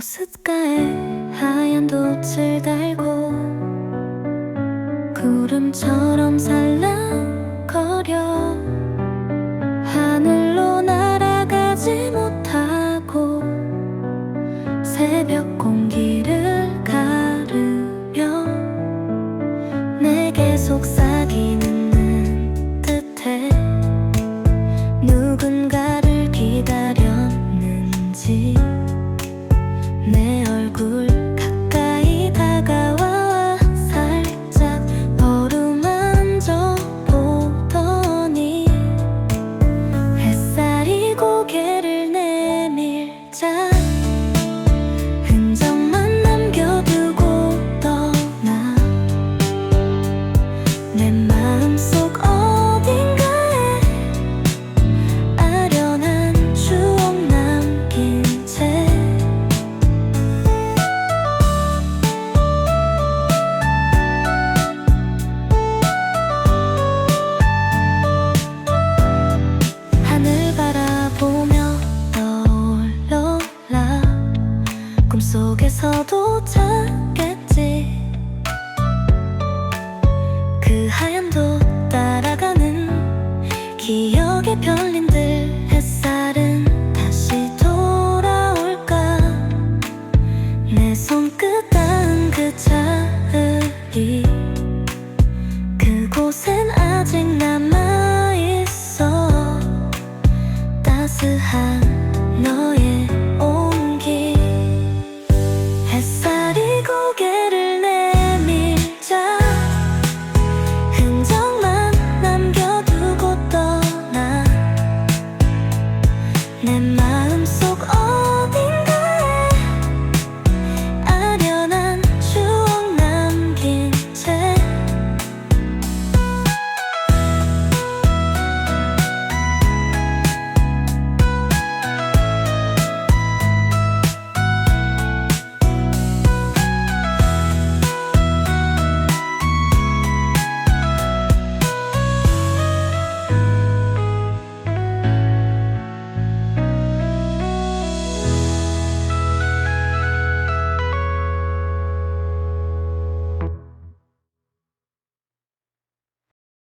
호숫가에 하얀 돛을 달고 구름처럼 살랑거려. 꿈속에서도 찾겠지. 그 하얀 도 따라가는 기억의 별님들 햇살은 다시 돌아올까? 내 손끝 닿은 그 자리 그곳엔 아직 남아있어. 따스한 내 맘.